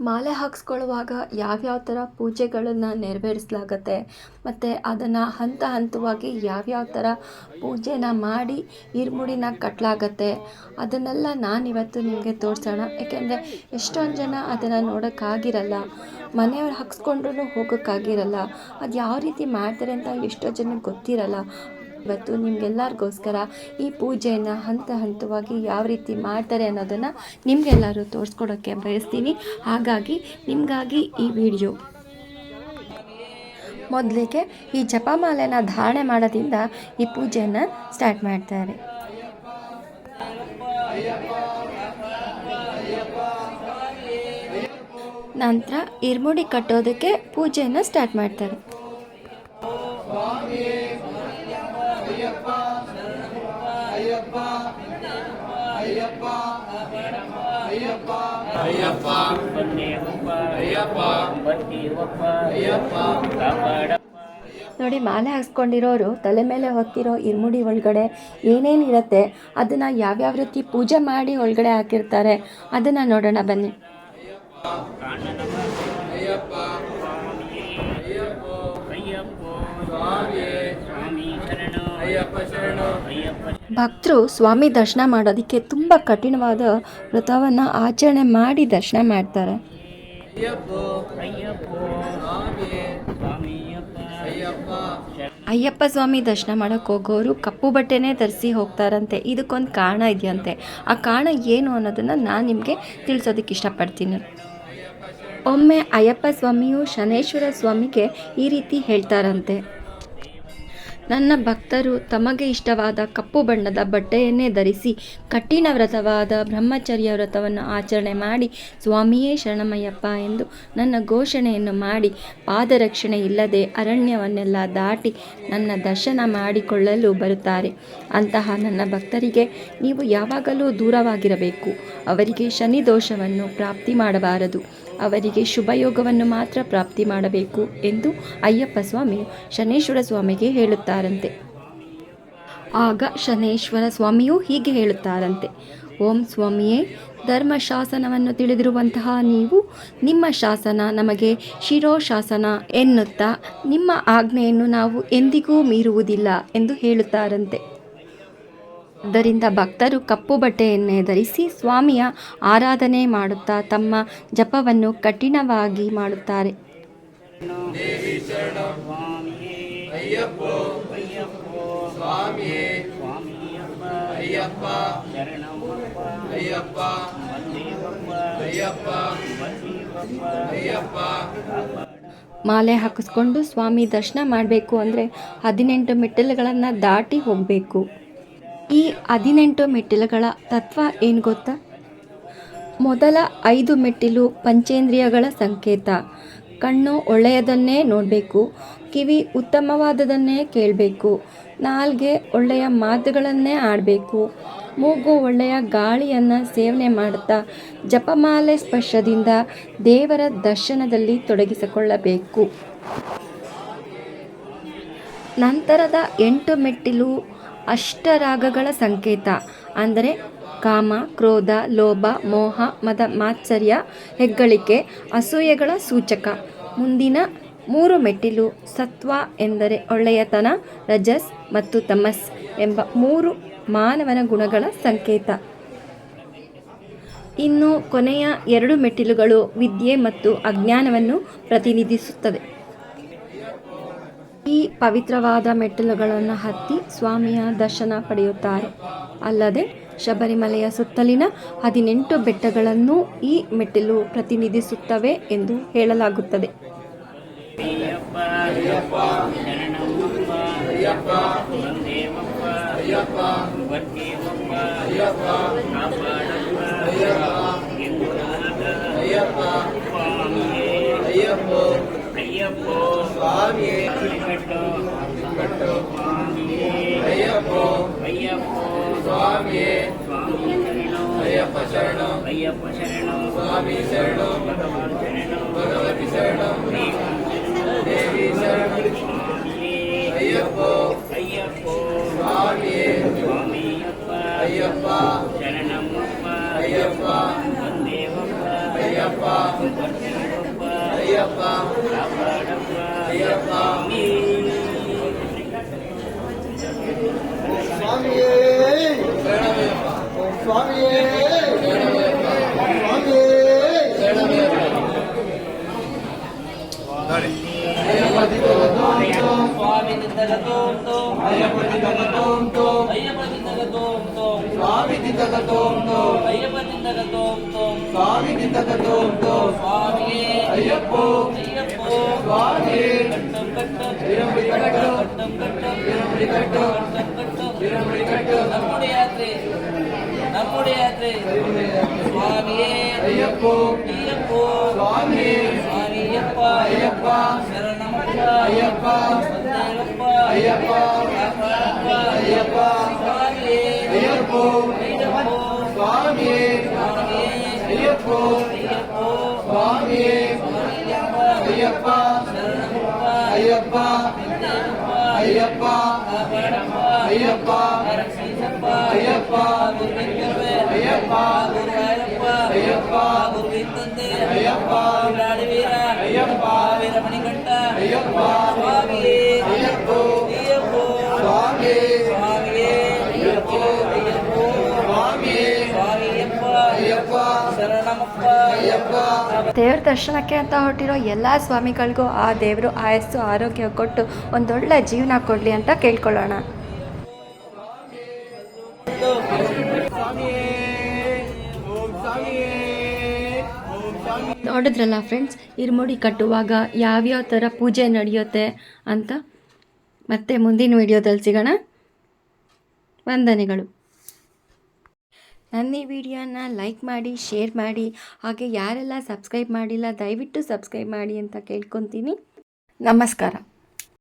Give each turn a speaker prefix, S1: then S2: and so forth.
S1: ಮಾಲೆ ಹಾಕ್ಸ್ಕೊಳ್ಳುವಾಗ ಯಾವ್ಯಾವ ಥರ ಪೂಜೆಗಳನ್ನು ನೆರವೇರಿಸಲಾಗತ್ತೆ, ಮತ್ತು ಅದನ್ನು ಹಂತ ಹಂತವಾಗಿ ಯಾವ್ಯಾವ ಥರ ಪೂಜೆನ ಮಾಡಿ ಇರುಮುಡಿನ ಕಟ್ಟಲಾಗತ್ತೆ ಅದನ್ನೆಲ್ಲ ನಾನಿವತ್ತು ನಿಮಗೆ ತೋರಿಸೋಣ. ಯಾಕೆಂದರೆ ಎಷ್ಟೊಂದು ಜನ ಅದನ್ನು ನೋಡೋಕ್ಕಾಗಿರಲ್ಲ, ಮನೆಯವ್ರು ಹಾಕ್ಸ್ಕೊಂಡ್ರೂ ಹೋಗೋಕ್ಕಾಗಿರಲ್ಲ ಅದು ಯಾವ ರೀತಿ ಮಾಡ್ತಾರೆ ಅಂತ ಎಷ್ಟೋ ಜನಕ್ಕೆ ಗೊತ್ತಿರಲ್ಲ. ಇವತ್ತು ನಿಮಗೆಲ್ಲರಿಗೋಸ್ಕರ ಈ ಪೂಜೆಯನ್ನು ಹಂತ ಹಂತವಾಗಿ ಯಾವ ರೀತಿ ಮಾಡ್ತಾರೆ ಅನ್ನೋದನ್ನು ನಿಮಗೆಲ್ಲರೂ ತೋರಿಸ್ಕೊಡೋಕ್ಕೆ ಬಯಸ್ತೀನಿ. ಹಾಗಾಗಿ ನಿಮಗಾಗಿ ಈ ವಿಡಿಯೋ. ಮೊದಲಿಗೆ ಈ ಜಪಮಾಲೆನ ಧಾರಣೆ ಮಾಡೋದ್ರಿಂದ ಈ ಪೂಜೆಯನ್ನು ಸ್ಟಾರ್ಟ್ ಮಾಡ್ತಾರೆ. ನಂತರ ಇರ್ಮುಡಿ ಕಟ್ಟೋದಕ್ಕೆ ಪೂಜೆಯನ್ನು ಸ್ಟಾರ್ಟ್ ಮಾಡ್ತಾರೆ. ನೋಡಿ ಮಾಲೆ ಹಾಕ್ಸ್ಕೊಂಡಿರೋರು ತಲೆ ಮೇಲೆ ಹೊತ್ತಿರೋ ಇರ್ಮುಡಿ ಒಳಗಡೆ ಏನೇನು ಇರುತ್ತೆ ಅದನ್ನು ಯಾವ್ಯಾವ ರೀತಿ ಪೂಜೆ ಮಾಡಿ ಒಳಗಡೆ ಹಾಕಿರ್ತಾರೆ ಅದನ್ನು ನೋಡೋಣ ಬನ್ನಿ. ಭಕ್ತರು ಸ್ವಾಮಿ ದರ್ಶನ ಮಾಡೋದಕ್ಕೆ ತುಂಬ ಕಠಿಣವಾದ ವ್ರತವನ್ನು ಆಚರಣೆ ಮಾಡಿ ದರ್ಶನ ಮಾಡ್ತಾರೆ. ಅಯ್ಯಪ್ಪ ಸ್ವಾಮಿ ದರ್ಶನ ಮಾಡೋಕ್ಕೆ ಹೋಗೋರು ಕಪ್ಪು ಬಟ್ಟೆನೇ ಧರಿಸಿ ಹೋಗ್ತಾರಂತೆ. ಇದಕ್ಕೊಂದು ಕಾರಣ ಇದೆಯಂತೆ. ಆ ಕಾರಣ ಏನು ಅನ್ನೋದನ್ನು ನಾನು ನಿಮಗೆ ತಿಳಿಸೋದಕ್ಕೆ ಇಷ್ಟಪಡ್ತೀನಿ. ಒಮ್ಮೆ ಅಯ್ಯಪ್ಪ ಸ್ವಾಮಿಯು ಶನೇಶ್ವರ ಸ್ವಾಮಿಗೆ ಈ ರೀತಿ ಹೇಳ್ತಾರಂತೆ. ನನ್ನ ಭಕ್ತರು ತಮಗೆ ಇಷ್ಟವಾದ ಕಪ್ಪು ಬಣ್ಣದ ಬಟ್ಟೆಯನ್ನೇ ಧರಿಸಿ, ಕಠಿಣ ವ್ರತವಾದ ಬ್ರಹ್ಮಚರ್ಯ ವ್ರತವನ್ನು ಆಚರಣೆ ಮಾಡಿ, ಸ್ವಾಮಿಯೇ ಶರಣಮಯ್ಯಪ್ಪ ಎಂದು ನನ್ನ ಘೋಷಣೆಯನ್ನು ಮಾಡಿ, ಪಾದರಕ್ಷಣೆ ಇಲ್ಲದೆ ಅರಣ್ಯವನ್ನೆಲ್ಲ ದಾಟಿ ನನ್ನ ದರ್ಶನ ಮಾಡಿಕೊಳ್ಳಲು ಬರುತ್ತಾರೆ. ಅಂತಹ ನನ್ನ ಭಕ್ತರಿಗೆ ನೀವು ಯಾವಾಗಲೂ ದೂರವಾಗಿರಬೇಕು. ಅವರಿಗೆ ಶನಿ ದೋಷವನ್ನು ಪ್ರಾಪ್ತಿ ಮಾಡಬಾರದು. ಅವರಿಗೆ ಶುಭಯೋಗವನ್ನು ಮಾತ್ರ ಪ್ರಾಪ್ತಿ ಮಾಡಬೇಕು ಎಂದು ಅಯ್ಯಪ್ಪ ಸ್ವಾಮಿ ಶನೇಶ್ವರ ಸ್ವಾಮಿಗೆ ಹೇಳುತ್ತಾರಂತೆ. ಆಗ ಶನೇಶ್ವರ ಸ್ವಾಮಿಯು ಹೀಗೆ ಹೇಳುತ್ತಾರಂತೆ. ಓಂ ಸ್ವಾಮಿಯೇ, ಧರ್ಮಶಾಸನವನ್ನು ತಿಳಿದಿರುವಂತಹ ನೀವು ನಿಮ್ಮ ಶಾಸನ ನಮಗೆ ಶಿರೋಶಾಸನ ಎನ್ನುತ್ತಾ ನಿಮ್ಮ ಆಜ್ಞೆಯನ್ನು ನಾವು ಎಂದಿಗೂ ಮೀರುವುದಿಲ್ಲ ಎಂದು ಹೇಳುತ್ತಾರಂತೆ. ಆದ್ದರಿಂದ ಭಕ್ತರು ಕಪ್ಪು ಬಟ್ಟೆಯನ್ನೇ ಧರಿಸಿ ಸ್ವಾಮಿಯ ಆರಾಧನೆ ಮಾಡುತ್ತಾ ತಮ್ಮ ಜಪವನ್ನು ಕಠಿಣವಾಗಿ ಮಾಡುತ್ತಾರೆ. ಮಾಲೆ ಹಾಕಿಸ್ಕೊಂಡು ಸ್ವಾಮಿ ದರ್ಶನ ಮಾಡಬೇಕು ಅಂದರೆ ಹದಿನೆಂಟು ಮೆಟ್ಟಿಲುಗಳನ್ನು ದಾಟಿ ಹೋಗಬೇಕು. ಈ ಹದಿನೆಂಟು ಮೆಟ್ಟಿಲುಗಳ ತತ್ವ ಏನು ಗೊತ್ತಾ? ಮೊದಲ ಐದು ಮೆಟ್ಟಿಲು ಪಂಚೇಂದ್ರಿಯಗಳ ಸಂಕೇತ. ಕಣ್ಣು ಒಳ್ಳೆಯದನ್ನೇ ನೋಡಬೇಕು, ಕಿವಿ ಉತ್ತಮವಾದದನ್ನೇ ಕೇಳಬೇಕು, ನಾಲ್ಗೆ ಒಳ್ಳೆಯ ಮಾತುಗಳನ್ನೇ ಆಡಬೇಕು, ಮೂಗು ಒಳ್ಳೆಯ ಗಾಳಿಯನ್ನು ಸೇವನೆ ಮಾಡುತ್ತಾ ಜಪಮಾಲೆ ಸ್ಪರ್ಶದಿಂದ ದೇವರ ದರ್ಶನದಲ್ಲಿ ತೊಡಗಿಸಿಕೊಳ್ಳಬೇಕು. ನಂತರದ ಎಂಟು ಮೆಟ್ಟಿಲು ಅಷ್ಟರಾಗಗಳ ಸಂಕೇತ. ಅಂದರೆ ಕಾಮ, ಕ್ರೋಧ, ಲೋಭ, ಮೋಹ, ಮದ, ಮಾತ್ಸರ್ಯ, ಹೆಗ್ಗಳಿಕೆ, ಅಸೂಯೆಗಳ ಸೂಚಕ. ಮುಂದಿನ ಮೂರು ಮೆಟ್ಟಿಲು ಸತ್ವ ಎಂದರೆ ಒಳ್ಳೆಯತನ, ರಜಸ್ ಮತ್ತು ತಮಸ್ ಎಂಬ ಮೂರು ಮಾನವನ ಗುಣಗಳ ಸಂಕೇತ. ಇನ್ನು ಕೊನೆಯ ಎರಡು ಮೆಟ್ಟಿಲುಗಳು ವಿದ್ಯೆ ಮತ್ತು ಅಜ್ಞಾನವನ್ನು ಪ್ರತಿನಿಧಿಸುತ್ತದೆ ಈ ಪವಿತ್ರವಾದ ಮೆಟ್ಟಿಲುಗಳನ್ನು ಹತ್ತಿ ಸ್ವಾಮಿಯ ದರ್ಶನ ಪಡೆಯುತ್ತಾರೆ. ಅಲ್ಲದೆ ಶಬರಿಮಲೆಯ ಸುತ್ತಲಿನ ಹದಿನೆಂಟು ಬೆಟ್ಟಗಳನ್ನು ಈ ಮೆಟ್ಟಿಲು ಪ್ರತಿನಿಧಿಸುತ್ತವೆ ಎಂದು ಹೇಳಲಾಗುತ್ತದೆ.
S2: ಅಯ್ಯಪ್ಪೋ ಸ್ವಾಮಿಯೇ ಕಟ್ಟು ಕಟ್ಟು ಅಯ್ಯಪ್ಪೋ ಅಯ್ಯಪ್ಪೋ ಸ್ವಾಮಿಯೇ ಸ್ವಾಮಿ சுவாமி திந்தக தோம் தோம் ஐயப்ப திந்தக தோம் தோம் ஐயப்ப திந்தக தோம் தோம் சுவாமி திந்தக தோம் தோம்
S3: ஐயப்ப திந்தக தோம்
S2: தோம் சுவாமி திந்தக
S3: தோம் தோம் சுவாமியே
S2: ஐயப்போ ஐயப்போ சுவாமியே
S3: கட்டம் கட்டம் இரும்படி
S2: கட்டம் கட்டம் நம்முடைய
S3: நம்முடைய சுவாமியே ஐயப்போ
S2: ஐயப்போ சுவாமி ஐயப்பா
S3: ஐயப்பா
S2: ಅಯ್ಯಪ್ಪೋ
S3: ಅಯ್ಯಪ್ಪೋ
S2: ಸ್ವಾಮಿಯೇ
S3: ಸ್ವಾಮಿಯೇ
S2: ಅಯ್ಯಪ್ಪೋ
S3: ಅಯ್ಯಪ್ಪೋ ಸ್ವಾಮಿಯೇ ಸ್ವಾಮಿಯಪ್ಪ
S2: ಅಯ್ಯಪ್ಪ
S3: ಶರಣಮಪ್ಪ
S2: ಅಯ್ಯಪ್ಪ
S3: ದೇವಪ್ಪ
S2: ಅಯ್ಯಪ್ಪ
S3: ಕಾಪಾಡಪ್ಪ
S2: ಅಯ್ಯಪ್ಪ
S3: ರಕ್ಷಿಸಪ್ಪ
S2: ಅಯ್ಯಪ್ಪ
S1: ದೇವ್ರ ದರ್ಶನಕ್ಕೆ ಅಂತ ಹೊರಟಿರೋ ಎಲ್ಲ ಸ್ವಾಮಿಗಳಿಗೂ ಆ ದೇವರು ಆಯಸ್ಸು, ಆರೋಗ್ಯ ಕೊಟ್ಟು ಒಂದೊಳ್ಳೆ ಜೀವನ ಕೊಡಲಿ ಅಂತ ಕೇಳ್ಕೊಳ್ಳೋಣ. ನೋಡಿದ್ರಲ್ಲ ಫ್ರೆಂಡ್ಸ್ ಇರ್ಮುಡಿ ಕಟ್ಟುವಾಗ ಯಾವ್ಯಾವ ಥರ ಪೂಜೆ ನಡೆಯುತ್ತೆ ಅಂತ ಮತ್ತೆ ಮುಂದಿನ ವಿಡಿಯೋದಲ್ಲಿ ಸಿಗೋಣ. ವಂದನೆಗಳು. ನನ್ನ ಈ ವಿಡಿಯೋನ ಲೈಕ್ ಮಾಡಿ ಶೇರ್ ಮಾಡಿ, ಹಾಗೆ ಯಾರೆಲ್ಲ ಸಬ್ಸ್ಕ್ರೈಬ್ ಮಾಡಿಲ್ಲ ದಯವಿಟ್ಟು ಸಬ್ಸ್ಕ್ರೈಬ್ ಮಾಡಿ ಅಂತ ಕೇಳ್ಕೊತೀನಿ. ನಮಸ್ಕಾರ.